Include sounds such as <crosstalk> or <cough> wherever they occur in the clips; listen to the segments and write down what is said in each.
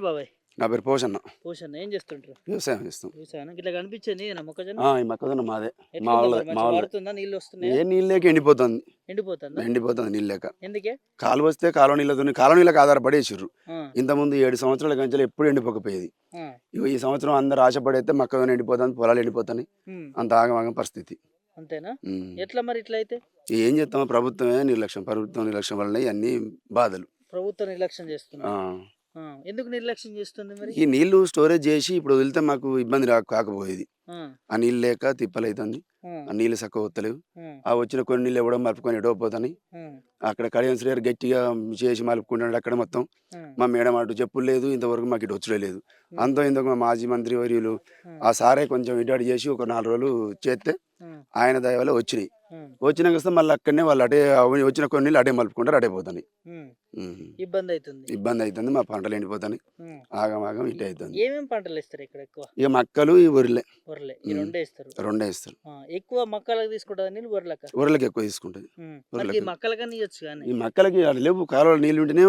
పేరు బాబాయ్? నా పేరు పోషన్న. పోషణ ఏం చేస్తుంటారు? వ్యవసాయం చేస్తాం. వ్యవసాయం ఇట్లా కనిపించింది మొక్కజొన్న? ఆ, ఈ మొక్కజొన్న మాదే. మా వాళ్ళ నీళ్ళు వస్తున్నాయి? ఏ నీళ్ళు లేక ఎండిపోతుంది. ఎండిపోతుందా? ఎండిపోతుంది నీళ్ళు లేక. ఎందుకే? కాలువ వస్తే కాలువ నీళ్ళతో కాలువ నీళ్ళకి ఆధారపడి వేసిర్రు. ఆ, ఇంతకుముందు ఏడు సంవత్సరాల కంచెలు ఎప్పుడు ఎండిపోకపోయేది. ఈ సంవత్సరం అందరు ఆశపడైతే మొక్కజొన్న ఎండిపోతుంది పొలాలు ఎండిపోతాయి అంత ఆగమాగం పరిస్థితి. అంతేనా. ఎట్లా మరి ఇట్లా అయితే? ఏం చేస్తామో ప్రభుత్వమే నిర్లక్ష్యం. ప్రభుత్వం నిర్లక్ష్యం వలన ఇవన్నీ బాధలు. ప్రభుత్వం నిర్లక్ష్యం. ఆ, ఎందుకు నిర్లక్ష్యం చేస్తుంది మరి? ఈ నీళ్ళు స్టోరేజ్ చేసి ఇప్పుడు వదిలితే మాకు ఇబ్బంది రా కాకపోయేది. ఆ, నీళ్ళు లేక తిప్పలైతుంది. ఆ, నీళ్ళు చక్కగా వస్తలేవు ఆ, వచ్చిన కొన్ని నీళ్ళు ఇవ్వడం మలుపుకొని ఎడవపోతాయి అక్కడ కడియం శ్రీగారు గట్టిగా చేసి మలుపుకున్నాడు అక్కడ మొత్తం. మా మేడం అటు చెప్పులు లేదు ఇంతవరకు మాకు ఇటు వచ్చుడే లేదు. అంతో ఇంతకు మా మాజీ మంత్రి వర్యులు ఆ, సారే కొంచెం ఇటు చేసి ఒక నాలుగు రోజులు చేస్తే ఆయన దయ వల్ల వచ్చినాయి. వచ్చినాక వస్తే మళ్ళీ అక్కడనే వాళ్ళు అటే వచ్చిన కొన్ని నీళ్ళు అటే మలుపుకుంటారు అటే పోతాయి. ఇబ్బంది అవుతుంది ఇబ్బంది అవుతుంది మా పంటలు ఎండిపోతాయి ఉమ్. ఆగం ఆగం ఇటే అవుతుంది ఏమేం పంటలు వేస్తారు ఇక్కడ ఎక్కువ? ఇక మక్కలు ఈ వరిలే. ఈ ఉమ్. రెండే వేస్తారు రెండే ఇస్తారు. ఎక్కువ మక్కలకు తీసుకుంటుంది నీళ్ళు వరలక వరలకి ఎక్కువ తీసుకుంటుంది వరలకు. మక్కలకని ఇవ్వచ్చు కానీ. ఈ మక్కలకి లేవు. కాలువలో నీళ్ళు ఉంటేనే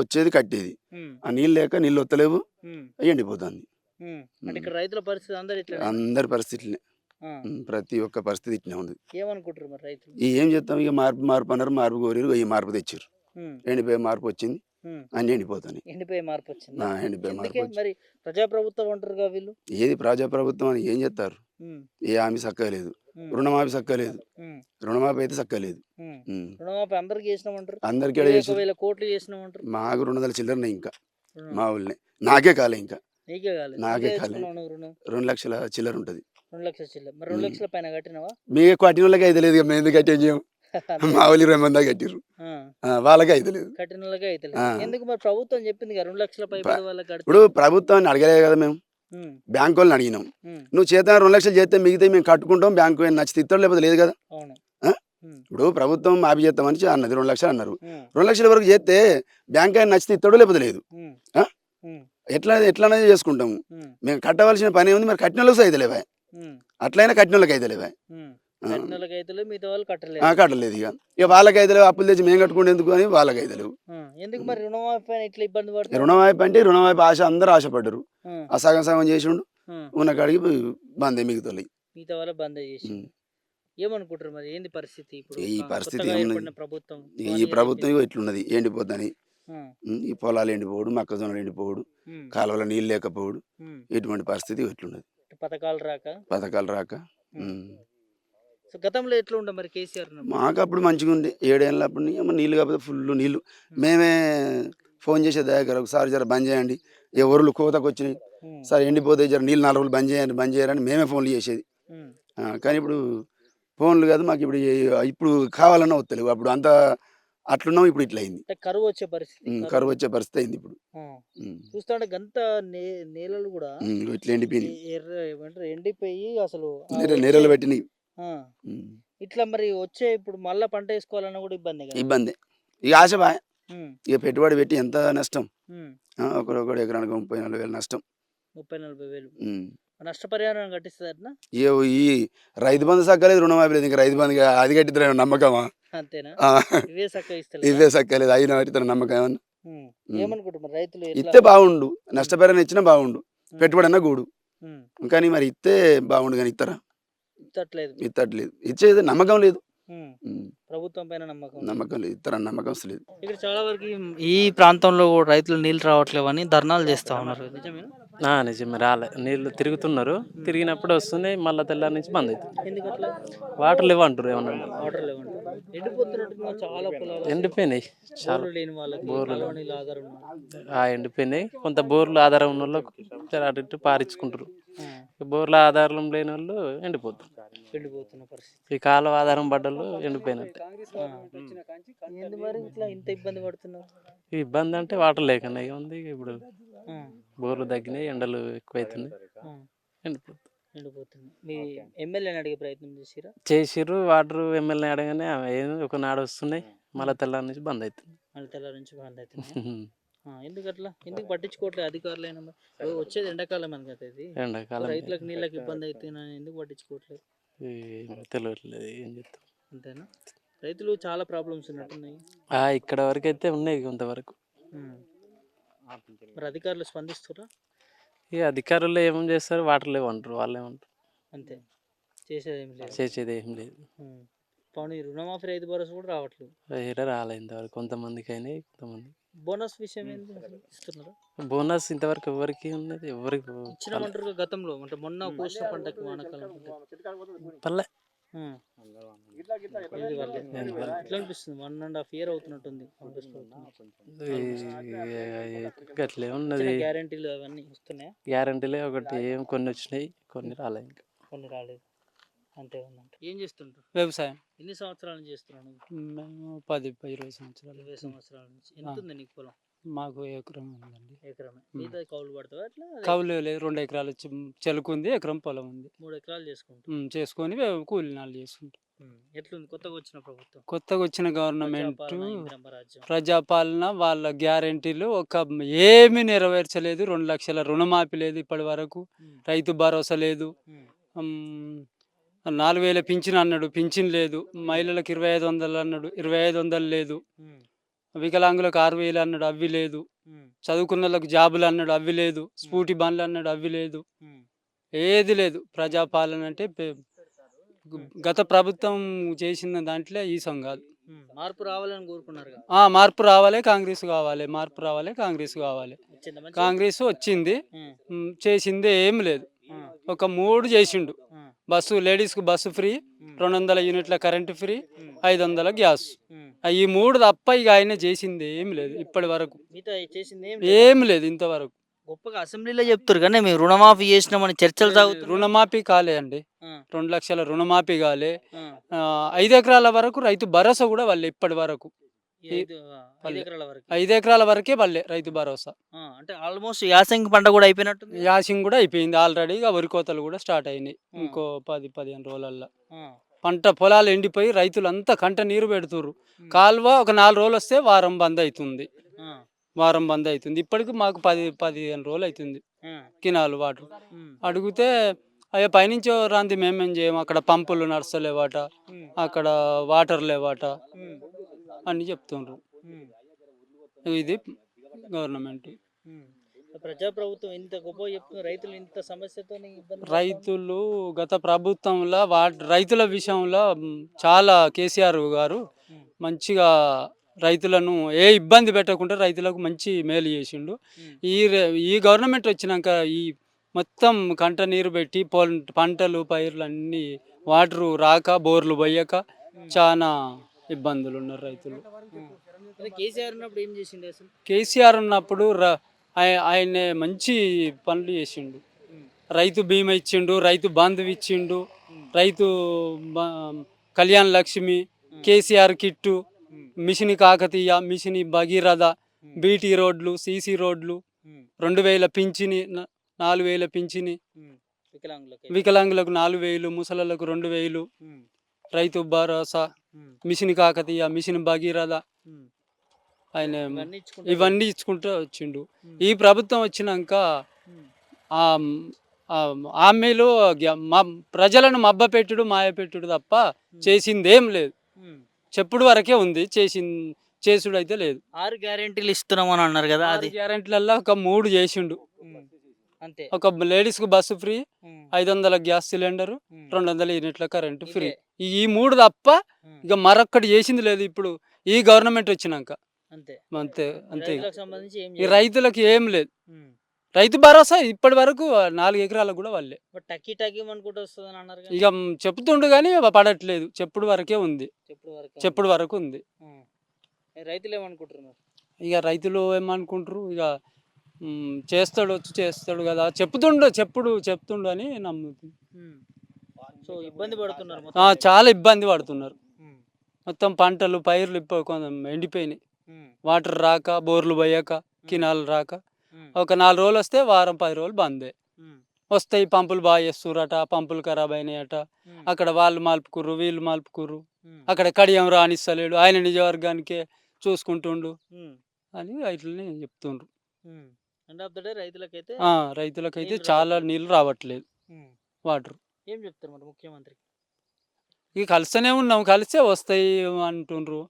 వచ్చేది కట్టేది. ఆ నీళ్ళు లేక నీళ్ళు వత్తలేవు ఎండిపోతుంది. అంటే ఇక్కడ రైతుల పరిస్థితి అందరు ఇట్లా అందరి పరిస్థితులనే. ప్రతి ఒక్క పరిస్థితి ఇట్నే ఉంది. ఏమనుకుంటారు మరి రైతులు? ఈ ఏం చేస్తాం? ఇక మార్పు మార్పు అన్నారు మార్పు కోరిరు ఈ మార్పు తెచ్చారు ఎండిపోయే మార్పు వచ్చింది. అన్ని ఎండిపోతాయి ఎండిపోయే మార్పు వచ్చింది? ఆ, ఎండిపోయే మార్పు మరి ప్రజాప్రభుత్వం అంటారుగా వీళ్ళు? ఏది ప్రజాప్రభుత్వం అని ఏం చేస్తారు ఉమ్, ఏ హామీ సక్కలేదు రుణమాఫీ సక్కలేదు రుణమాఫీ అయితే సక్కలేదు. రుణమాఫీ అందరికి చేసినామంటారు అందరికీ వేల కోట్లు చేసినామంటారు మాకు రెండు వందల చిల్లరనే ఇంకా. మా ఊళ్ళనే. నాకే కాలే ఇంకా. నీకే రుణం. రెండు లక్షల చిల్లర ఉంటుంది. రెండు లక్షల చిల్లర. మరి రెండు. లక్షల పైన కట్టినావా? మీకు కట్టిన వాళ్ళకి అయితే లేదు మేము ఎందుకు కట్టే చేయం? <laughs> మా ఊళ్ళు ఇరవై మంది కట్టిర్రు. ఆ, ఆ, వాళ్ళకి అయితే లేదు. అయితే. ఎందుకు మరి ప్రభుత్వం చెప్పింది రెండు లక్షల పై వాళ్ళకి ఇప్పుడు ప్రభుత్వాన్ని అడగలేదు కదా మేము. బ్యాంకు వాళ్ళని అడిగినాం. నువ్వు చేత రెండు లక్షలు చేస్తే మిగతా మేము కట్టుకుంటాం బ్యాంకు ఏం నచ్చితే ఇస్తాడు లేకపోతే లేదు కదా. ఇప్పుడు ప్రభుత్వం మాఫీ చేస్తామని అన్నది రెండు లక్షలు అన్నారు. రెండు లక్షల వరకు చేస్తే బ్యాంక్ ఆయన నచ్చితే ఇస్తాడు లేకపోతే లేదు. ఎట్లా ఎట్లా చేసుకుంటాము. మేము కట్టవలసిన పని ఉంది మరి కట్టిన వాళ్ళకి అయితే లేవా? అట్లయినా కట్టిన వాళ్ళకి అయితే లేవా? వాళ్ళు కట్టలేదు. ఇక. ఇక లేవు అప్పులు తెచ్చి మేము కట్టుకుంటే ఎందుకు అని వాళ్ళకి అయితే లేవు ఆ, ఎందుకు మరి రుణమాఫీ పైన ఇట్లా ఇబ్బంది పడుతుంది రుణమాఫీ అంటే రుణమాఫీ ఆశ అందరూ ఆశపడ్డారు. ఆ. సగం సగం చేసిండు. ఉన్న కాడికి బందే మిగతాయి మిగతా వాళ్ళ బంద్ చేసి ఏమనుకుంటారు మరి? ఏంది పరిస్థితి ఇప్పుడు? ఈ పరిస్థితి ప్రభుత్వం ఈ ప్రభుత్వం ఇట్లున్నది. ఎండిపోద్దని. ఈ పొలాలు ఎండిపోవడు మొక్కజొన్నలు ఎండిపోవడు కాలువలో నీళ్ళు లేకపోవడు. ఉమ్. ఇటువంటి పరిస్థితి ఇట్లున్నది. పథకాలు రాక? పథకాలు రాక. సో గతంలో ఎట్లా ఉండే మరి కేసీఆర్? మాకు అప్పుడు మంచిగా ఉంది ఏడేళ్ళ అప్పుడు నీళ్ళు కాకపోతే ఫుల్ నీళ్ళు. మేమే ఫోన్ చేసే దగ్గర ఒకసారి జర బంద్ చేయండి. ఏ ఒరులు కోతకు వచ్చినాయి. సార్ ఎండిపోతే జర నీళ్ళు నాలుగు రోజులు బంద్ చేయండి బంద్ చేయరని మేమే ఫోన్లు చేసేది. కానీ ఇప్పుడు ఫోన్లు కాదు మాకు ఇప్పుడు ఇప్పుడు కావాలన్నా వస్తలేవు. అప్పుడు అంత అట్లున్నాం ఇప్పుడు ఇట్లా అయింది. కరువు వచ్చే పరిస్థితి కరువు. వచ్చే పరిస్థితి అయింది ఇప్పుడు. చూస్తుంటే గంత నేలలు కూడా ఇట్లా ఎండిపోయినాయి. ఎ- ఎర్ర ఏమంటారు ఎండిపోయి అసలు నీరలు పెట్టినాయి. ఇట్లా మరి వచ్చే ఇప్పుడు మళ్ళా పంట వేసుకోవాలన్నా కూడా ఇబ్బంది ఇబ్బంది. ఇక ఆశ బాయ్. ఉమ్, ఇక పెట్టుబడి పెట్టి ఎంత నష్టం? ఒకరొకడు ఎకరానికి ముప్పై నలభై వేలు నష్టం. ముప్పై నలభై వేలు. నష్టపరిహారం కట్టిస్తారట ఈ ఈ రైతు బంధు సక్కలేదు రుణమాఫీ లేదు ఇంకా రైతు బంధు అది కట్టిద్దాం నమ్మకమా? అంతేనా? ఇవే చక్క ఇస్తలే ఇవే సక్కలేదు అయిన వాటితో నమ్మకం ఏమన్నా? రైతులు ఇస్తే బాగుండు. నష్టపరిహారం ఇచ్చినా బాగుండు. పెట్టుబడి అన్నా గూడు. కానీ మరి ఇస్తే బాగుండు కానీ ఇస్తారా ఇత్తట్లేదు. ఇత్తట్లేదు. ఇచ్చేది నమ్మకం లేదు. ప్రభుత్వం పైన నమ్మకం. నమ్మకం లేదు. ఇస్తారని నమ్మకం అసలు లేదు. ఇక్కడ చాలా వరకు ఈ- ప్రాంతంలో కూడా రైతులు నీళ్ళు రావట్లేవని ధర్నాలు చేస్తా ఉన్నారు. నిజమేనా? ఆ, నిజమే. రాలే. నీళ్ళు తిరుగుతున్నారు. తిరిగినప్పుడు వస్తున్నాయి మళ్ళీ తెల్లారి నుంచి బంద్ అవుతుంది ఎందుకట్లా వాటర్ లేవు అంటారు ఏమన్నా? వాటర్ లేవంట చాలా పొలాలు ఎండిపోయినాయి. చాలా. బోర్లు లేని వాళ్ళకి ఆ, ఎండిపోయినాయి. కొంత బోర్లు ఆధారం ఉన్న వాళ్ళు జర అటు ఇటు పారించుకుంటారు ఆ, బోర్ల ఆధారం లేని వాళ్ళు ఎండిపోతారు ఎండిపోతున్న పరిస్థితి. ఈ కాలువ ఆధారం పడ్డలు ఎండిపోయినట్టే. ఆ. ఏంది మరి ఇట్లా ఇంత ఇబ్బంది పడుతున్నారు ఇబ్బంది అంటే వాటర్ లేకనే ఉంది. ఇప్పుడు బోర్లు తగ్గినాయి ఎండలు ఎక్కువైతున్నాయి. ఎండిపోతుంది. ఎండిపోతుంది. మీ ఎమ్మెల్యేని అడిగే ప్రయత్నం చేసిరా? చేసిర్రు వాటర్ ఎమ్మెల్యే అడగానే ఏదో ఒక నాడు వస్తున్నాయి. మళ్ళీ తెల్లారి నుంచి బంద్ అవుతుంది మళ్ళీ <laughs> తెల్లారి నుంచి బంద్ అవుతుంది ఎందుకు అట్లా? ఎందుకు పట్టించుకోవట్లేదు? అధికారులు అయినా? ఓ, వచ్చేది ఎండాకాలం అని కదా ఇది. ఎండాకాలం రైతులకు నీళ్ళకి ఇబ్బంది అవుతుందని ఎందుకు పట్టించుకోవట్లేదు? ఏం తెలియట్లేదు ఏం చెప్తాం. అంతేనా? రైతులు చాలా ప్రాబ్లమ్స్ ఉన్నట్టున్నాయి. ఆ, ఇక్కడ వరకు అయితే ఉన్నాయి కొంతవరకు. మరి అధికారులు స్పందిస్తురా? ఇక అధికారులు ఏమేం చేస్తారు? వాటర్ లేవంటారు వాళ్ళు ఏమంటారు? అంతే. చేసేది ఏం లేదు. చేసేది ఏం లేదు. రుణమాఫీ రైతు భరోసా కూడా రావట్లేదు. వేరే రాలే ఇంతవరకు. కొంతమందికి అయినాయి కొంతమంది. బోనస్ విషయం ఏంటి ఇస్తున్నారా? బోనస్ ఇంతవరకు ఎవరికి ఉన్నది? ఎవరికి ఇచ్చినామంటారు గతంలో. అంటే మొన్న కోసిన పంటకి వానకాలం. పల్లె. ఎట్లా అనిపిస్తుంది వన్ అండ్ హాఫ్ ఇయర్ అవుతున్నట్టుంది. గట్లే ఉన్నది. గ్యారెంటీలు అవన్నీ వస్తున్నాయా? గ్యారంటీలే ఒకటి ఏం కొన్ని వచ్చినాయి కొన్ని రాలే ఇంకా. కొన్ని రాలేదు. అంతే ఉందంట. ఏం చేస్తుంటారు? వ్యవసాయం. ఎన్ని సంవత్సరాల నుంచి చేస్తున్నాను మేము పది ఇరవై సంవత్సరాలు. ఇరవై సంవత్సరాల నుంచి. ఎంత ఉంది నీకు పొలం? మాకు ఎకరం ఉందండి. ఎకరమే. మిగతా కౌలు పడతావా అట్లా? లేదు రెండు ఎకరాలు చెలుకుంది ఎకరం పొలం ఉంది. మూడు ఎకరాలు చేసుకుంటాం ఉమ్, చేసుకొని వ్యవ- కూలినాలు చేసుకుంటాం. ఎట్లుంది? కొత్తగా వచ్చిన ప్రభుత్వం? కొత్తగా వచ్చిన గవర్నమెంట్ ప్రజాపాలన, ఇందిరమ్మ రాజ్యం. ప్రజాపాలన వాళ్ళ గ్యారెంటీలు ఒక ఏమీ నెరవేర్చలేదు. రెండు లక్షల రుణమాఫీ లేదు ఇప్పటి వరకు. ఉమ్, రైతు భరోసా లేదు. ఉమ్, ఉమ్, నాలుగు వేల పింఛన్ అన్నాడు. పింఛన్ లేదు. మహిళలకు ఇరవై ఐదు వందలు అన్నాడు. ఇరవై ఐదు వందలు లేదు. ఉమ్, వికలాంగులకు ఆరు వేలు అన్నాడు అవి లేదు. చదువుకున్న వాళ్ళకి జాబులు అన్నాడు అవి లేదు. స్కూటీ బండ్లు అన్నాడు అవి లేదు. ఏది లేదు. ప్రజాపాలన అంటే గత ప్రభుత్వం చేసిన దాంట్లో ఈ కాదు ఉమ్, మార్పు రావాలని కోరుకున్నారు ఆ మార్పు రావాలి కాంగ్రెస్ కావాలి. మార్పు రావాలి కాంగ్రెస్ కావాలి? కాంగ్రెస్ వచ్చింది. చేసింది ఏం లేదు. ఒక మూడు చేసిండు. బస్సు లేడీస్కి బస్సు ఫ్రీ రెండు వందల యూనిట్ల కరెంటు ఫ్రీ ఐదు వందల గ్యాస్. ఈ మూడు తప్ప ఇక ఆయన చేసింది ఏం లేదు ఇప్పటి వరకు. చేసింది ఏం ఏం లేదు ఇంతవరకు. గొప్పగా అసెంబ్లీలో చెప్తారు కానీ మేము రుణమాఫీ చేసినామని చర్చలు సాగుతున్నాయి. రుణమాఫీ కాలే అండి. రెండు లక్షల రుణమాఫీ కాలే. ఆ. ఐదు ఎకరాల వరకు రైతు భరోసా కూడా వాళ్ళే ఇప్పటి వరకు. ఐదు. ఎకరాల వరకు. ఐదు ఎకరాల వరకే వాళ్ళే రైతు భరోసా. ఆ, అంటే ఆల్మోస్ట్ యాసంగి పంట కూడా అయిపోయినట్టుంది. యాసింగ్ కూడా అయిపోయింది. ఆల్రెడీగా వరి కోతలు కూడా స్టార్ట్ అయినాయి. ఇంకో పది పదిహేను రోజులల్లో. ఆ, పంట పొలాలు ఎండిపోయి రైతులంతా కంట నీరు పెడుతుర్రు. ఉమ్, కాలువ ఒక నాలుగు రోజులు వస్తే వారం బంద్ అవుతుంది వారం బంద్ అవుతుంది ఇప్పటికి మాకు పది పదిహేను రోజులు అవుతుంది కినాలు వాటర్. అడిగితే అయ్యా పైనుంచి రాంది మేమేం చేయం? అక్కడ పంపులు నడుస్తలేవాట ఉమ్, అక్కడ వాటర్ లేవాట అని చెప్తుండ్రు. ఇది గవర్నమెంట్. ప్రజాప్రభుత్వం ఇంత గొప్ప చెప్తున్నారు రైతులు ఇంత సమస్యతో రైతులు గత ప్రభుత్వంలో వా రైతుల విషయంలో చాలా కేసీఆర్ గారు మంచిగా రైతులను ఏ ఇబ్బంది పెట్టకుండా రైతులకు మంచి మేలు చేసిండు. ఈ ఈ గవర్నమెంట్ వచ్చినాక ఈ మొత్తం కంట నీరు పెట్టి పొల్ పంటలు పైర్లు అన్నీ వాటరు రాక బోర్లు పోయక చాలా ఇబ్బందులు ఉన్నారు రైతులు. కేసీఆర్ ఉన్నప్పుడు ఏం చేసిండే కేసీఆర్ ఉన్నప్పుడు ఆయన మంచి పనులు చేసిండు రైతు బీమా ఇచ్చిండు రైతు బంధు ఇచ్చిండు Rythu Kalyan Lakshmi KCR kit mission Kakatiya mission Bhagiratha BT రోడ్లు సీసీ రోడ్లు రెండు వేల పింఛని నాలుగు వేల పింఛని. వికలాంగులకి నాలుగు వేలు ముసలకు రెండు వేలు రైతు భరోసా మిషన్ కాకతీయ మిషన్ భగీరథ. ఆయన ఇవన్నీ ఇచ్చుకుంటూ వచ్చిండు. ఈ ప్రభుత్వం వచ్చినాక ఉమ్, ఆ ఆ హామీలు గ్య- మ- ప్రజలను మబ్బపెట్టుడు మాయపెట్టుడు తప్ప చేసిందేం లేదు. చెప్పుడు వరకే ఉంది. చేసి చేసుడు అయితే లేదు. ఆరు గ్యారెంటీలు ఇస్తున్నామని అన్నారు కదా అది. గ్యారెంటీలలో ఒక మూడు చేసిండు. అంతే. ఒక లేడీస్కి బస్సు ఫ్రీ ఐదు వందల గ్యాస్ సిలిండర్ రెండు వందల యూనిట్ల కరెంటు ఫ్రీ. ఈ మూడు తప్ప ఇక మరొక్కటి చేసింది లేదు ఇప్పుడు. ఈ గవర్నమెంట్ వచ్చినాక. అంతే. అంతే ఈ రైతులకి ఏం లేదు. రైతు భరోసా ఇప్పటి వరకు నాలుగు ఎకరాలకు కూడా వాళ్ళే. అనుకుంటూ అన్నారు ఇక చెప్తుండు కానీ పడట్లేదు. చెప్పుడు వరకే ఉంది. చెప్పుడు వరకు ఉంది. రైతులు ఏమనుకుంటున్నారు ఇక రైతులు ఏమనుకుంటారు ఇక చేస్తాడు వచ్చి చేస్తాడు కదా. చెప్తుండు చెప్పుడు చెప్తుండు అని నమ్ముతుంది. సో ఇబ్బంది పడుతున్నారు చాలా ఇబ్బంది పడుతున్నారు. మొత్తం పంటలు పైర్లు ఇప్పుడు కొంచెం ఎండిపోయినాయి. వాటర్ రాక బోర్లు పోయాక కినాలు రాక ఒక నాలుగు రోజులు వస్తే వారం పది రోజులు బందే. వస్తాయి పంపులు బాగా చేస్తురట పంపులు ఖరాబ్ అయినాయట. అక్కడ వాళ్ళు మలుపుకుర్రు వీళ్ళు మలుపుకుర్రు. అక్కడ కడియం రానిస్తలేడు ఆయన నిజవర్గానికే చూసుకుంటుండు అని రైతులని చెప్తుండ్రు. రైతులకైతే రైతులకైతే చాలా. నీళ్ళు రావట్లేదు. వాటర్. ఏం చెప్తారు మరి ముఖ్యమంత్రి ఇక కలిస్తేనే ఉన్నాం కలిస్తే వస్తాయి అంటుండ్రు.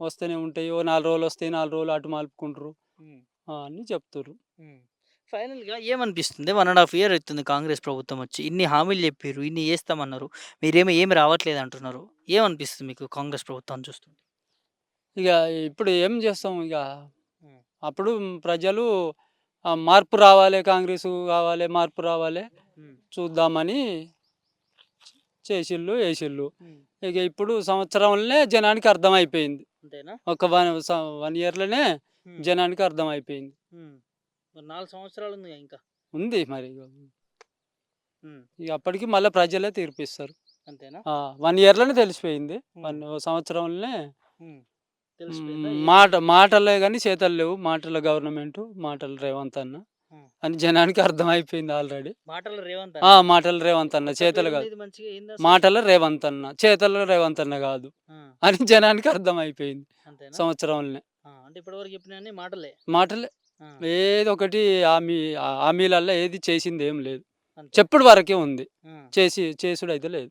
వస్తూనే ఉంటాయి. ఓ నాలుగు రోజులు వస్తాయి నాలుగు రోజులు అటు మలుపుకుంటారు అని చెప్తారు ఫైనల్గా ఏమనిపిస్తుంది? వన్ అండ్ హాఫ్ ఇయర్ అవుతుంది కాంగ్రెస్ ప్రభుత్వం వచ్చి. ఇన్ని హామీలు చెప్పారు ఇన్ని చేస్తామన్నారు. మీరేమో ఏమి రావట్లేదు అంటున్నారు. ఏమనిపిస్తుంది మీకు కాంగ్రెస్ ప్రభుత్వం చూస్తుంది ఇక ఇప్పుడు ఏం చేస్తాం ఇక. అప్పుడు ప్రజలు మార్పు రావాలి కాంగ్రెస్ కావాలి మార్పు రావాలి. చూద్దామని చేసిళ్ళు వేసిళ్ళు. ఇక ఇప్పుడు సంవత్సరంలోనే జనానికి అర్థమైపోయింది. ఒక వన్ వన్ ఇయర్లోనే జనానికి ఉమ్. మరి నాలుగు సంవత్సరాలు ఉంది ఇంకా? ఉంది మరి. అప్పటికి మళ్ళీ ప్రజలే తీర్పిస్తారు. అంతేనా? వన్ ఇయర్లోనే తెలిసిపోయింది. వన్ సంవత్సరంలోనే మాట మాటలే కానీ చేతలు లేవు. మాటల గవర్నమెంట్ మాటలు రేవంత్ అన్న. అని జనానికి అర్థమైపోయింది ఆల్రెడీ. మాటలు రేవంత్ మాటల రేవంత్ అన్న చేతలు కాదు? మాటల రేవంత్ అన్న చేతల రేవంత్ అన్న కాదు. అని జనానికి అర్థమైపోయింది సంవత్సరంలోనే. అంటే ఇప్పటివరకు చెప్పిన మాటలే. ఏది ఒకటి హామీ హామీలల్లో ఏది చేసింది ఏం లేదు. చెప్పుడు వరకే ఉంది. చేసి చేసుడు అయితే లేదు.